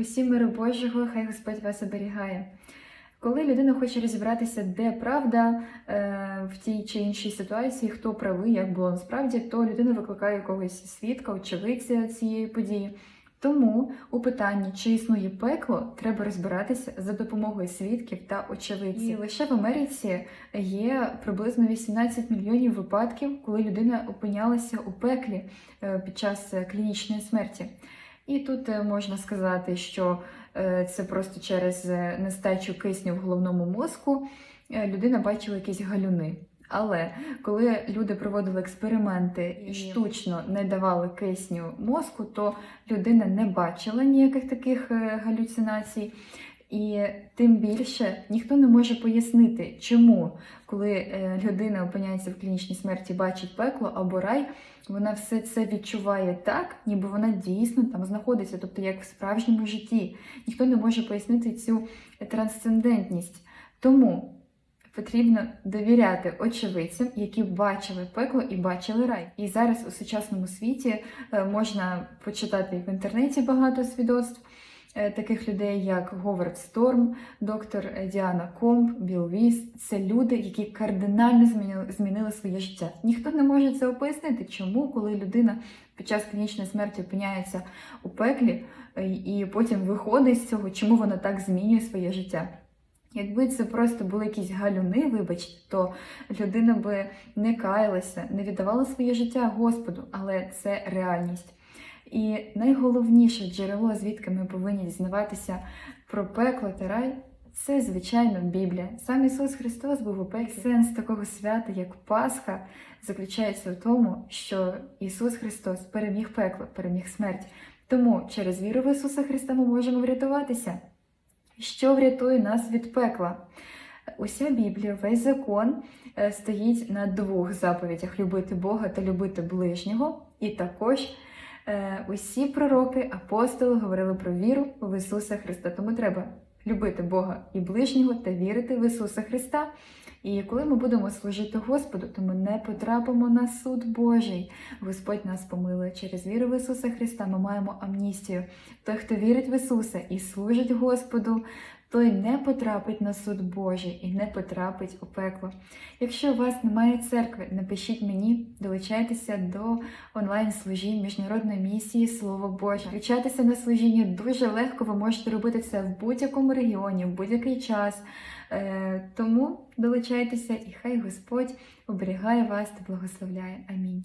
Усі миру Божого, хай Господь вас оберігає. Коли людина хоче розібратися, де правда е, в тій чи іншій ситуації, хто правий, як було насправді, то людина викликає якогось свідка, очевидця цієї події. Тому у питанні, чи існує пекло, треба розбиратися за допомогою свідків та очевидців. І лише в Америці є приблизно 18 мільйонів випадків, коли людина опинялася у пеклі е, під час е, клінічної смерті. І тут е, можна сказати, що е, це просто через е, нестачу кисню в головному мозку людина бачила якісь галюни. Але коли люди проводили експерименти і штучно не давали кисню мозку, то людина не бачила ніяких таких галюцинацій. І тим більше ніхто не може пояснити, чому, коли е, людина опиняється в клінічній смерті, бачить пекло або рай, вона все це відчуває так, ніби вона дійсно там знаходиться, тобто як в справжньому житті. Ніхто не може пояснити цю трансцендентність. Тому потрібно довіряти очевидцям, які бачили пекло і бачили рай. І зараз у сучасному світі е, можна почитати в інтернеті багато свідоцтв. Е, Таких людей, як Говард Сторм, доктор Діана Комб, Білл Віс, це люди, які кардинально змінили, своє життя. Ніхто не може це пояснити, чому, коли людина під час клінічної смерті опиняється у пеклі е, і потім виходить з цього, чому вона так змінює своє життя. Якби це просто були якісь галюни, вибачте, то людина би не каялася, не віддавала своє життя Господу, але це реальність. І найголовніше джерело, звідки ми повинні дізнаватися про пекло та рай, це, звичайно, Біблія. Сам Ісус Христос був у пеклі. Сенс такого свята, як Пасха, заключається в тому, що Ісус Христос переміг пекло, переміг смерть. Тому через віру в Ісуса Христа ми можемо врятуватися. Що врятує нас від пекла? Уся Біблія, весь закон е, стоїть на двох заповідях: любити Бога та любити ближнього. І також усі пророки, апостоли говорили про віру в Ісуса Христа. Тому треба любити Бога і ближнього та вірити в Ісуса Христа. І коли ми будемо служити Господу, то ми не потрапимо на суд Божий. Господь нас помилує через віру в Ісуса Христа. Ми маємо амністію. Той, хто вірить в Ісуса і служить Господу, той не потрапить на суд Божий і не потрапить у пекло. Якщо у вас немає церкви, напишіть мені, долучайтеся до онлайн-служінь міжнародної місії Слово Боже. Включатися на служіння дуже легко, ви можете робити це в будь-якому регіоні, в будь-який час. Е, Тому долучайтеся і хай Господь оберігає вас та благословляє. Амінь.